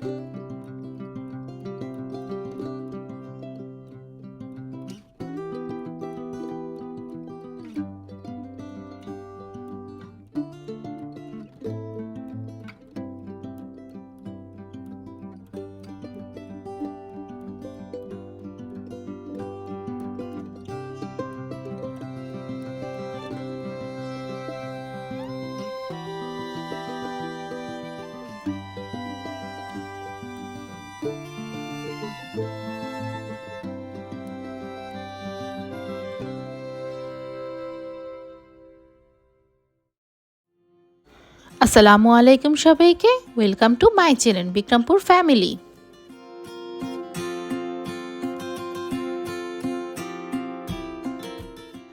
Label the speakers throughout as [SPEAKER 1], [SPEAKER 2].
[SPEAKER 1] Thank you. আসসালামু আলাইকুম সবাইকে। Welcome to my channel Bikrampur family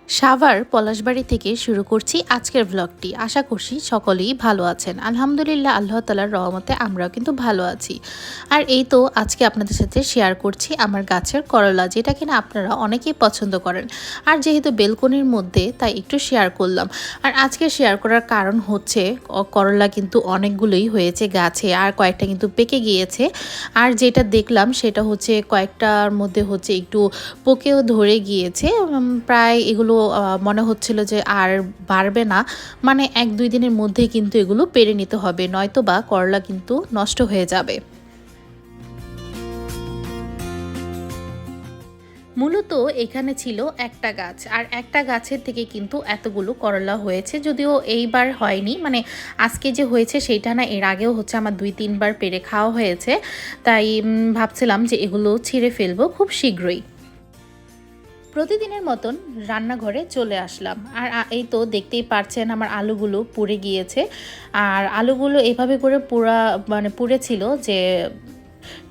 [SPEAKER 1] Savar Palashbari থেকে শুরু করছি আজকের ব্লগটি আশা করছি সকলেই ভালো আছেন। আলহামদুলিল্লাহ, আল্লাহ তালার রহমতে আমরাও কিন্তু ভালো আছি। আর এই তো আজকে আপনাদের সাথে শেয়ার করছি আমার গাছের করলা, যেটা কিনা আপনারা অনেকেই পছন্দ করেন। আর যেহেতু বেলকনির মধ্যে, তাই একটু শেয়ার করলাম। আর আজকে শেয়ার করার কারণ হচ্ছে করলা কিন্তু অনেকগুলোই হয়েছে গাছে, আর কয়েকটা কিন্তু পেকে গিয়েছে। আর যেটা দেখলাম, সেটা হচ্ছে কয়েকটার মধ্যে হচ্ছে একটু পোকেও ধরে গিয়েছে। প্রায় এগুলো মনে হচ্ছিল যে আর বাড়বে না। মানে এক দুই দিনের মধ্যে কিন্তু এগুলো পেরে নিতে হবে নয়তো বা করলা কিন্তু নষ্ট হয়ে যাবে। মূলত এখানে ছিল একটা গাছ, আর একটা গাছের থেকে কিন্তু এতগুলো করলা হয়েছে, যদিও এইবার হয়নি। মানে আজকে যে হয়েছে সেইটা না, এর আগেও হচ্ছে আমার দুই তিনবার পেরে খাওয়া হয়েছে। তাই ভাবছিলাম যে এগুলো ছিঁড়ে ফেলব খুব শীঘ্রই। প্রতিদিনের মতন রান্নাঘরে চলে আসলাম। আর এই তো দেখতেই পারছেন আমার আলুগুলো পুড়ে গিয়েছে। আর আলুগুলো এভাবে করে পুরা মানে পুড়েছিল যে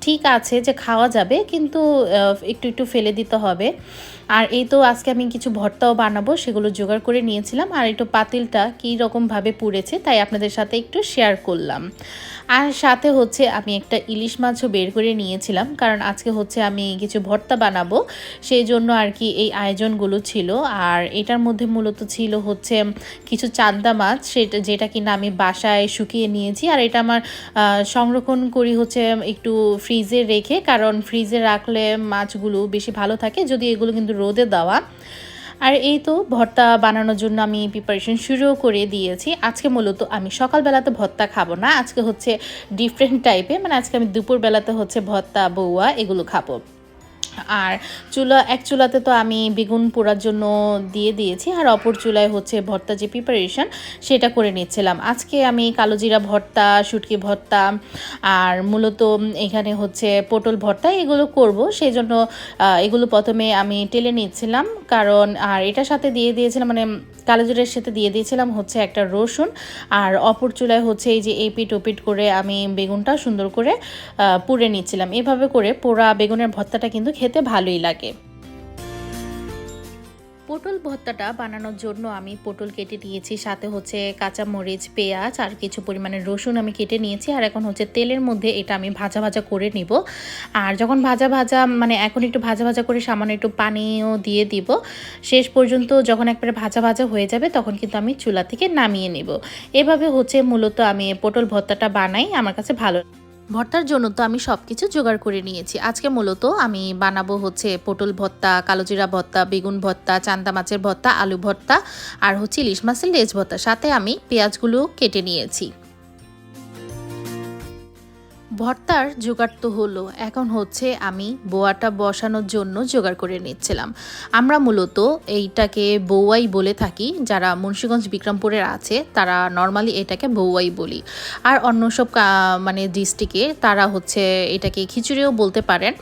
[SPEAKER 1] ঠিক আছে যে খাওয়া যাবে, কিন্তু একটু একটু ফেলে দিতে হবে। আর এই তো আজকে আমি কিছু ভর্তাও বানাবো, সেগুলো জোগাড় করে নিয়েছিলাম। আর একটু পাতিলটা কী রকমভাবে পুড়েছে, তাই আপনাদের সাথে একটু শেয়ার করলাম। আর সাথে হচ্ছে আমি একটা ইলিশ মাছও বের করে নিয়েছিলাম, কারণ আজকে হচ্ছে আমি কিছু ভর্তা বানাবো। সেই জন্য আর কি এই আয়োজনগুলো ছিল। আর এটার মধ্যে মূলত ছিল হচ্ছে কিছু চান্দা মাছ, সেটা, যেটা কিনা আমি বাসায় শুকিয়ে নিয়েছি। আর এটা আমার সংরক্ষণ করি হচ্ছে একটু ফ্রিজে রেখে, কারণ ফ্রিজে রাখলে মাছগুলো বেশি ভালো থাকে। যদি এগুলো কিন্তু রোদে দেওয়া। আর এই তো ভর্তা বানানোর জন্য আমি প্রিপারেশন শুরু করে দিয়েছি। আজকে মূলত আমি সকালবেলাতে ভর্তা খাব না, আজকে হচ্ছে ডিফারেন্ট টাইপে মানে আজকে আমি দুপুরবেলাতে হচ্ছে ভর্তা বউয়া এগুলো খাব। আর চুলা, এক চুলাতে তো আমি বেগুন পোড়ার জন্য দিয়ে দিয়েছি, আর অপর চুলায় হচ্ছে ভর্তা যে প্রিপারেশন সেটা করে নিচ্ছিলাম। আজকে আমি কালোজিরা ভর্তা, শুটকি ভর্তা, আর মূলত এখানে হচ্ছে পটল ভর্তা এগুলো করব। সেই জন্য এগুলো প্রথমে আমি টেলে নিচ্ছিলাম, কারণ, আর এটার সাথে দিয়ে দিয়েছিলাম মানে কালো জিরের সাথে দিয়ে দিয়েছিলাম হচ্ছে একটা রসুন, আর অপর চুলায় হচ্ছে এই যে এপিট ওপিট করে আমি বেগুনটা সুন্দর করে পুড়ে নিচ্ছিলাম। এভাবে করে পোড়া বেগুনের ভর্তাটা কিন্তু খেতে ভালোই লাগে। পটল ভর্তাটা বানানোর জন্য আমি পটল কেটে নিয়েছি, সাথে হচ্ছে কাঁচা মরিচ পেঁয়াজ আর কিছু পরিমাণে রসুন আমি কেটে নিয়েছি আর এখন হচ্ছে তেলের মধ্যে এটা আমি ভাজা ভাজা করে নিব। আর যখন ভাজা ভাজা মানে এখন একটু ভাজা ভাজা করে সামান্য একটু পানিও দিয়ে দিব, শেষ পর্যন্ত যখন একবারে ভাজা ভাজা হয়ে যাবে তখন কিন্তু আমি চুলা থেকে নামিয়ে নেব। এভাবে হচ্ছে মূলত আমি পটল ভর্তাটা বানাই, আমার কাছে ভালো ভর্তার জন্য তো আমি সব কিছু জোগাড় করে নিয়েছি। আজকে মূলত আমি বানাবো হচ্ছে পটল ভর্তা, কালোজিরা ভর্তা, বেগুন ভর্তা, চান্দা মাছের ভর্তা, আলু ভর্তা আর হচ্ছে ইলিশ মাছের লেজ ভর্তা। সাথে আমি পেঁয়াজগুলো কেটে নিয়েছি। ভর্তার জোগাড় তো হলো। এখন হচ্ছে আমি বোয়াটা বসানোর জন্য জোগাড় করে নিচ্ছিলাম। আমরা মূলত এইটাকে বৌয়াই বলে থাকি। যারা মুন্সীগঞ্জ বিক্রমপুরের আছে তারা নর্মালি এটাকে বৌয়াই বলি। আর অন্য সব মানে ডিস্ট্রিক্টে তারা হচ্ছে এটাকে খিচুড়িও বলতে পারেন।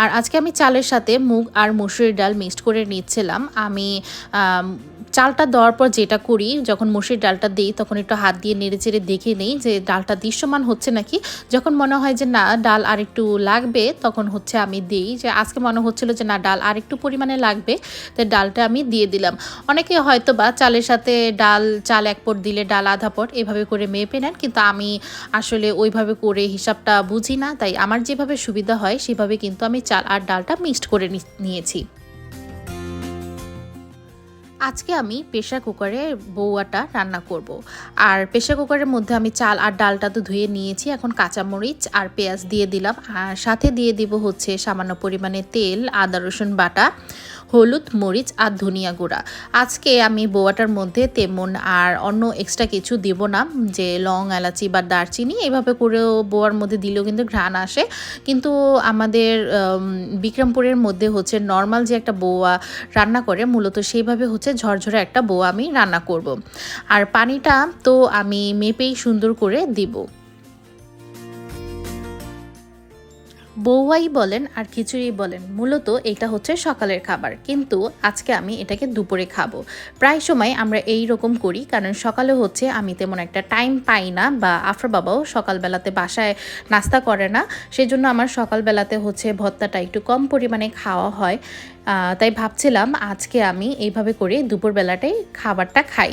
[SPEAKER 1] আর আজকে আমি চালের সাথে মুগ আর মুসুরির ডাল মিক্সড করে নিচ্ছিলাম। আম, চালটা দেওয়ার পর যেটা করি, যখন মুসুরির ডালটা দিই, তখন একটু হাত দিয়ে নেড়ে চেড়ে দেখে নেই যে ডালটা দৃশ্যমান হচ্ছে নাকি। যখন মনে হয় যে না, ডাল আর একটু লাগবে, তখন হচ্ছে আমি দিই যে আজকে মনে হচ্ছিল যে না, ডাল আর একটু পরিমাণে লাগবে, তো ডালটা আমি দিয়ে দিলাম। অনেকে হয়তো বা চালের সাথে ডাল, চাল এক পট দিলে ডাল আধা পট এভাবে করে মেপে নেন, কিন্তু আমি আসলে ওইভাবে করে হিসাবটা বুঝি না, তাই আমার যেভাবে সুবিধা হয়, সেভাবে কিন্তু আমি চাল আর ডালটা মিক্সড করে নিয়েছি। আজকে আমি প্রেশার কুকারে বৌয়াটা রান্না করব। আর প্রেশার কুকারের মধ্যে আমি চাল আর ডালটা তো ধুয়ে নিয়েছি, এখন কাঁচামরিচ আর পেঁয়াজ দিয়ে দিলাম আর সাথে দিয়ে দিব হচ্ছে সামান্য পরিমাণে তেল, আদা, রসুন বাটা হলুদ, মরিচ আর ধনিয়া গুঁড়া। আজকে আমি বোয়াটার মধ্যে তেমন আর অন্য এক্সট্রা কিছু দিব না, যে লং এলাচি বা দারচিনি এভাবে করেও বোয়ার মধ্যে দিলেও কিন্তু ঘ্রাণ আসে। কিন্তু আমাদের বিক্রমপুরের মধ্যে হচ্ছে নর্মাল যে একটা বোয়া রান্না করে, মূলত সেইভাবে হচ্ছে ঝরঝরে একটা বোয়া আমি রান্না করব। আর পানিটা তো আমি মেপেই সুন্দর করে দিব। বৌয়াই বলেন আর খিচুড়ি বলেন, মূলত এটা হচ্ছে সকালের খাবার। কিন্তু আজকে আমি এটাকে দুপুরে খাব। প্রায় সময় আমরা এই রকম করি, কারণ সকালে হচ্ছে আমি তেমন একটা টাইম পাই না বা আফরা বাবাও সকালবেলাতে বাসায় নাস্তা করে না। সেই জন্য আমার সকালবেলাতে হচ্ছে ভত্তাটা একটু কম পরিমাণে খাওয়া হয়। তাই ভাবছিলাম আজকে আমি এইভাবে করে দুপুরবেলাটাই খাবারটা খাই।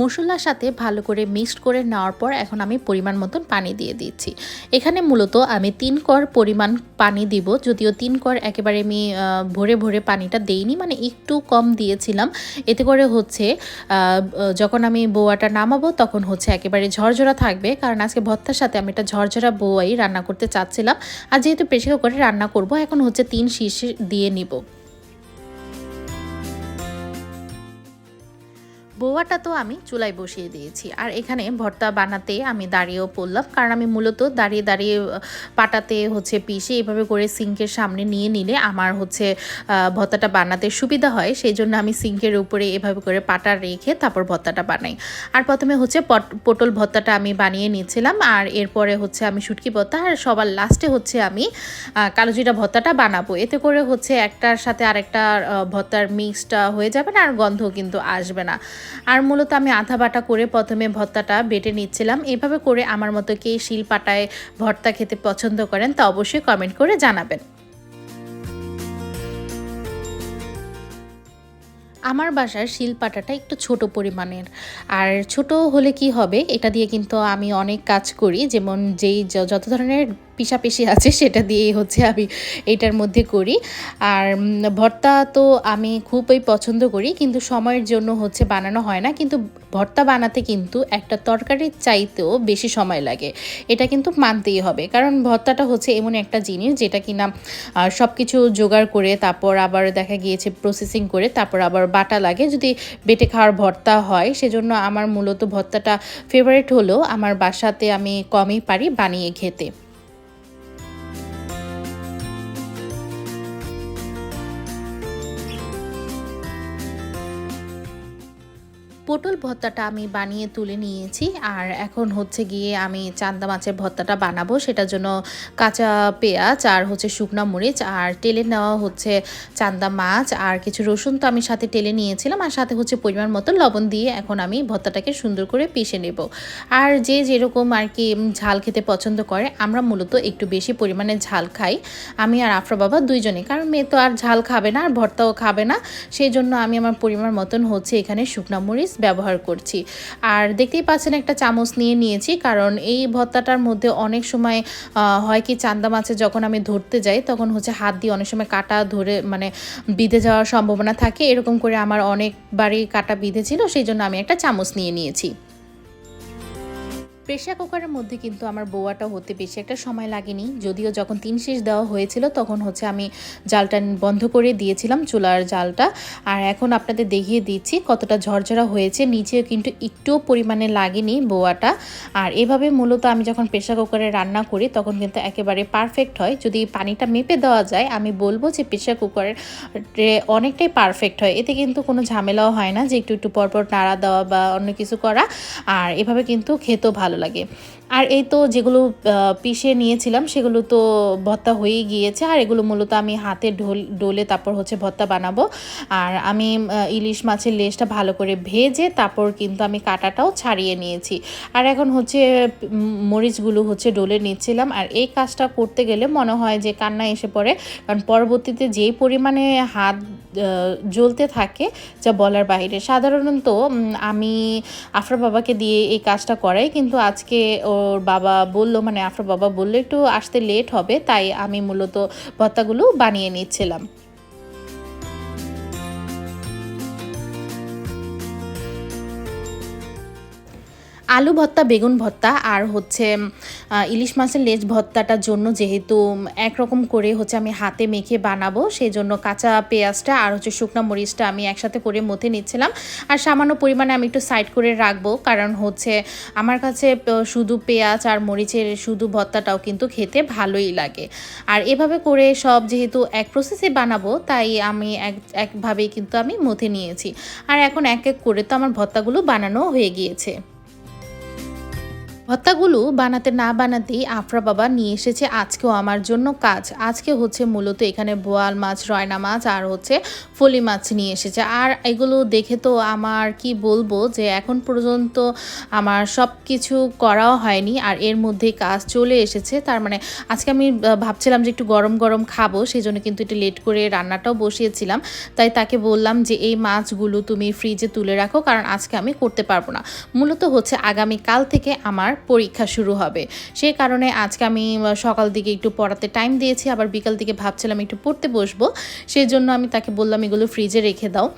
[SPEAKER 1] মশলার সাথে ভালো করে মিক্সড করে নেওয়ার পর এখন আমি পরিমাণ মতন পানি দিয়ে দিচ্ছি। এখানে মূলত আমি তিন কর পরিমাণ পানি দিব, যদিও তিন কর একেবারে আমি ভরে ভরে পানিটা দেইনি মানে একটু কম দিয়েছিলাম। এতে করে হচ্ছে যখন আমি বোয়াটা নামাবো তখন হচ্ছে একেবারে ঝরঝরা থাকবে, কারণ আজকে ভত্তার সাথে আমি একটা ঝরঝরা বোয়াই রান্না করতে চাচ্ছিলাম। আর যেহেতু প্রেশার করে রান্না করব, এখন হচ্ছে তিন শীর্ষ দিয়ে নিব। বোয়াটা তো আমি চুলায় বসিয়ে দিয়েছি। আর এখানে ভর্তা বানাতে আমি দাঁড়িয়েও পড়লাম। কারণ আমি মূলত দাঁড়িয়ে দাঁড়িয়ে পাটাতে হচ্ছে পিষে এভাবে করে সিঙ্কের সামনে নিয়ে নিলে আমার হচ্ছে ভর্তাটা বানাতে সুবিধা হয়। সেই জন্য আমি সিঙ্কের উপরে এভাবে করে পাটা রেখে তারপর ভর্তাটা বানাই। আর প্রথমে হচ্ছে পটল ভর্তাটা আমি বানিয়ে নিয়েছিলাম আর এরপরে হচ্ছে আমি শুটকি ভর্তা। আর সবার লাস্টে হচ্ছে আমি কালোজিরা ভর্তাটা বানাবো। এতে করে হচ্ছে একটার সাথে আরেকটা ভর্তার মিক্সটা হয়ে যাবে না, আর গন্ধ কিন্তু আসবে না। আর মূলত আমি আধা বাটা করে প্রথমে ভর্তাটা বেটে নিচ্ছিলাম। এভাবে করে আমার মতো কে শিল পাটায় ভর্তা খেতে পছন্দ করেন তা অবশ্যই কমেন্ট করে জানাবেন। আমার বাসার শিলপাটাটা একটু ছোট পরিমাণের। আর ছোট হলে কি হবে? এটা দিয়ে কিন্তু আমি অনেক কাজ করি। যেমন যেই যত ধরনের পিসাপিসি আছে, সেটা দিয়েই হচ্ছে আমি এটার মধ্যে করি। আর ভর্তা তো আমি খুবই পছন্দ করি, কিন্তু সময়ের জন্য হচ্ছে বানানো হয় না। কিন্তু ভর্তা বানাতে কিন্তু একটা তরকারির চাইতেও বেশি সময় লাগে। এটা কিন্তু মানতেই হবে। কারণ ভর্তাটা হচ্ছে এমন একটা জিনিস যেটা কিনা সব কিছু জোগাড় করে, তারপর আবার দেখা গিয়েছে প্রসেসিং করে, তারপর আবার বাটা লাগে। যদি বেটে খাওয়ার ভর্তা হয়, সেজন্য আমার মূলত ভর্তাটা ফেভারিট হলেও আমার বাসাতে আমি কমই পারি বানিয়ে খেতে। পটল ভর্তাটা আমি বানিয়ে তুলে নিয়েছি। আর এখন হচ্ছে গিয়ে আমি চান্দা মাছের ভর্তাটা বানাবো। সেটার জন্য কাঁচা পেঁয়াজ আর হচ্ছে শুকনা মরিচ আর টেলে নেওয়া হচ্ছে চান্দা মাছ আর কিছু রসুন তো আমি সাথে টেলে নিয়েছিলাম। আর সাথে হচ্ছে পরিমাণ মতো লবণ দিয়ে এখন আমি ভর্তাটাকে সুন্দর করে পিষে নেব। আর যে যেরকম আর কি ঝাল খেতে পছন্দ করে, আমরা মূলত একটু বেশি পরিমাণে ঝাল খাই। আমি আর আফরা বাবা দুইজনে, কারণ মেয়ে তো আর ঝাল খাবে না, আর ভর্তাও খাবে না। সেই জন্য আমি আমার পরিমাণ মতন হচ্ছে এখানে শুকনা মরিচ ব্যবহার করছি। আর দেখতেই পাচ্ছেন একটা চামচ নিয়ে নিয়েছি, কারণ এই ভত্তাটার মধ্যে অনেক সময় হয় কি চান্দা মাছে যখন আমি ধরতে যাই, তখন হচ্ছে হাত দিয়ে অনেক সময় কাটা ধরে মানে বিঁধে যাওয়ার সম্ভাবনা থাকে। এরকম করে আমার অনেকবারই কাটা বিঁধেছিল, সেই জন্য আমি একটা চামচ নিয়ে নিয়েছি। প্রেশার কুকারের মধ্যে কিন্তু আমার বোয়াটা হতে বেশি একটা সময় লাগেনি। যদিও যখন তিন শেষ দেওয়া হয়েছিল, তখন হচ্ছে আমি জালটা বন্ধ করে দিয়েছিলাম চুলার জালটা। আর এখন আপনাদের দেখিয়ে দিচ্ছি কতটা ঝরঝরা হয়েছে। নিচে কিন্তু একটুও পরিমাণে লাগেনি বোয়াটা। আর এভাবে মূলত আমি যখন প্রেশার কুকারে রান্না করি, তখন কিন্তু একেবারে পারফেক্ট হয়। যদি পানিটা মেপে দেওয়া যায়, আমি বলব যে প্রেশার কুকারের অনেকটাই পারফেক্ট হয়। এতে কিন্তু কোনো ঝামেলাও হয় না যে একটু একটু পরপর নাড়া দেওয়া বা অন্য কিছু করা। আর এভাবে কিন্তু খেতেও ভালো লাগে আর এই তো যেগুলো পিষে নিয়েছিলাম, সেগুলো তো ভর্তা হয়েই গিয়েছে। আর এগুলো মূলত আমি হাতে ঢোল, ডোলে তারপর হচ্ছে ভর্তা বানাবো। আর আমি ইলিশ মাছের লেজটা ভালো করে ভেজে তারপর কিন্তু আমি কাটাটাও ছাড়িয়ে নিয়েছি। আর এখন হচ্ছে মরিচগুলো হচ্ছে ডোলে নিচ্ছিলাম। আর এই কাজটা করতে গেলে মনে হয় যে কান্না এসে পড়ে। কারণ পরবর্তীতে যেই পরিমাণে হাত জ্বলতে থাকে, যা বলার বাইরে। সাধারণত আমি আফরা বাবাকে দিয়ে এই কাজটা করাই। কিন্তু আজকে ওর বাবা বলল মানে আফরা বাবা বলল, একটু আসতে লেট হবে, তাই আমি মূলত ভর্তাগুলো বানিয়ে নিচ্ছিলাম। আলু ভর্তা, বেগুন ভর্তা আর হচ্ছে ইলিশ মাছের লেজ ভর্তাটার জন্য যেহেতু একরকম করে হচ্ছে আমি হাতে মেখে বানাবো সেই জন্য কাঁচা পেঁয়াজটা আর হচ্ছে শুকনো মরিচটা আমি একসাথে করে মথে নিচ্ছিলাম। আর সামান্য পরিমাণে আমি একটু সাইড করে রাখব, কারণ হচ্ছে আমার কাছে শুধু পেঁয়াজ আর মরিচের শুধু ভর্তাটাও কিন্তু খেতে ভালোই লাগে। আর এভাবে করে সব যেহেতু এক প্রসেসে বানাবো, তাই আমি এক, একভাবেই কিন্তু আমি মথে নিয়েছি। আর এখন এক এক করে তো আমার ভর্তাগুলো বানানো হয়ে গিয়েছে। ভর্তাগুলো বানাতে না বানাতেই আফরা বাবা নিয়ে এসেছে, আজকেও আমার জন্য কাজ। আজকে হচ্ছে মূলত এখানে বোয়াল মাছ, রয়না মাছ আর হচ্ছে ফলি মাছ নিয়ে এসেছে। আর এগুলো দেখে তো আমার কি বলব যে এখন পর্যন্ত আমার সব কিছু করাও হয়নি আর এর মধ্যে কাজ চলে এসেছে। তার মানে আজকে আমি ভাবছিলাম যে একটু গরম গরম খাব সেই জন্য কিন্তু একটু লেট করে রান্নাটাও বসিয়েছিলাম। তাই তাকে বললাম যে এই মাছগুলো তুমি ফ্রিজে তুলে রাখো, কারণ আজকে আমি করতে পারব না। মূলত হচ্ছে আগামী কাল থেকে আমার পরীক্ষা শুরু হবে। সে কারণে আজকে আমি সকাল দিকে একটু পড়াতে টাইম দিয়েছি, আবার বিকাল দিকে ভাবছিলাম একটু পড়তে বসবো। সেই জন্য আমি তাকে বললাম, এগুলো ফ্রিজে রেখে দাও।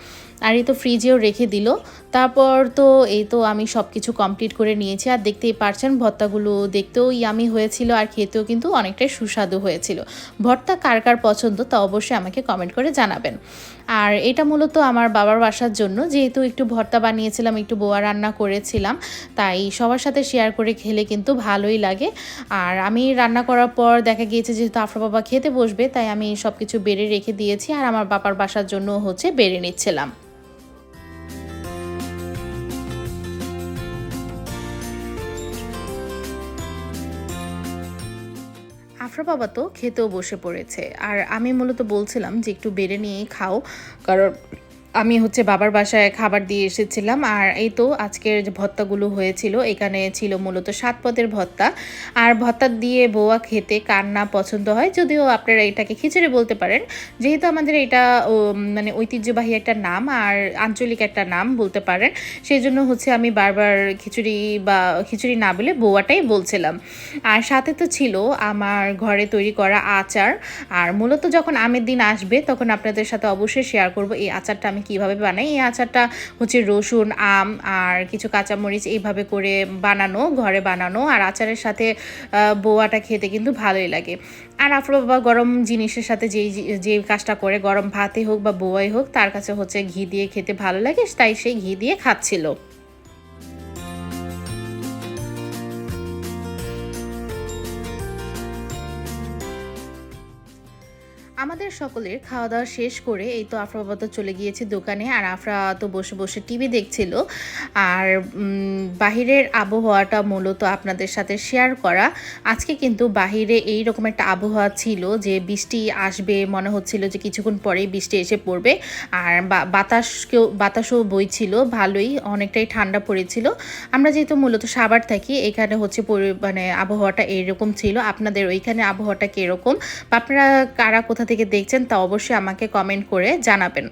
[SPEAKER 1] আর এই তো ফ্রিজেও রেখে দিল। তারপর তো এই তো আমি সব কিছু কমপ্লিট করে নিয়েছি। আর দেখতেই পারছেন, ভর্তাগুলো দেখতেও ইয়ামি হয়েছিল আর খেতেও কিন্তু অনেকটাই সুস্বাদু হয়েছিল। ভর্তা কার কার পছন্দ তা অবশ্যই আমাকে কমেন্ট করে জানাবেন। আর এটা মূলত আমার বাবার বাসার জন্য। যেহেতু একটু ভর্তা বানিয়েছিলাম, একটু বোয়া রান্না করেছিলাম, তাই সবার সাথে শেয়ার করে খেলে কিন্তু ভালোই লাগে। আর আমি রান্না করার পর দেখা গিয়েছে যেহেতু আফরা বাবা খেতে বসবে, তাই আমি সব কিছু বেড়ে রেখে দিয়েছি। আর আমার বাবার বাসার জন্য হচ্ছে বেড়ে নিচ্ছিলাম। আফরা বাবা তো খেতেও বসে পড়েছে। আর আমি মূলত বলছিলাম যে একটু বেড়ে নিয়েই খাও। কারণ আমি হচ্ছে বাবার বাসায় খাবার দিয়ে এসেছিলাম, আর এই তো আজকের যে ভত্তাগুলো হয়েছিল, এখানে ছিল মূলত সাত পদের ভর্তা আর ভত্তা দিয়ে বোয়া খেতে কার না পছন্দ হয়, যদিও আপনারা এটাকে খিচুড়ি বলতে পারেন। যেহেতু আমাদের এটা মানে ঐতিহ্যবাহী একটা নাম আর আঞ্চলিক একটা নাম বলতে পারেন সেই জন্য হচ্ছে আমি বারবার খিচুড়ি বা খিচুড়ি না বলে বোয়াটাই বলছিলাম। আর সাথে তো ছিল আমার ঘরে তৈরি করা আচার, আর মূলত যখন আমের দিন আসবে, তখন আপনাদের সাথে অবশ্যই শেয়ার করব। এই আচারটা আমি কীভাবে বানাই? এই আচারটা হচ্ছে রসুন, আম আর কিছু কাঁচামরিচ এইভাবে করে বানানো, ঘরে বানানো। আর আচারের সাথে বোয়াটা খেতে কিন্তু ভালোই লাগে। আর আফরো বাবা গরম জিনিসের সাথে যেই যে কাজটা করে, গরম ভাতে হোক বা বোয়াই হোক, তার কাছে হচ্ছে ঘি দিয়ে খেতে ভালো লাগে, তাই সেই ঘি দিয়ে খাচ্ছিল। আমাদের সকলের খাওয়া দাওয়া শেষ করে এই তো আফরা বাবা তো চলে গিয়েছে দোকানে, আর আফরা তো বসে বসে টিভি দেখছিল। আর বাহিরের আবহাওয়াটা মূলত আপনাদের সাথে শেয়ার করা। আজকে কিন্তু বাহিরে এই রকম একটা আবহাওয়া ছিল যে বৃষ্টি আসবে, মনে হচ্ছিল যে কিছুক্ষণ পরেই বৃষ্টি এসে পড়বে। আর বাতাসকেও, বাতাসও বইছিল, ভালোই, অনেকটাই ঠান্ডা পড়েছিল। আমরা যেহেতু মূলত সাবার থাকি, এখানে হচ্ছে মানে আবহাওয়াটা এইরকম ছিল। আপনাদের ওইখানে আবহাওয়াটা কীরকম? বা আপনারা কারা কোথা থেকে দেখছেন তা অবশ্যই আমাকে কমেন্ট করে জানাবেন।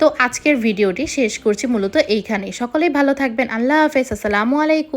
[SPEAKER 1] তো আজকের ভিডিওটি শেষ করছি মূলত এইখানেই। সকলেই ভালো থাকবেন। আল্লাহ হাফেজ। আসসালামু আলাইকুম।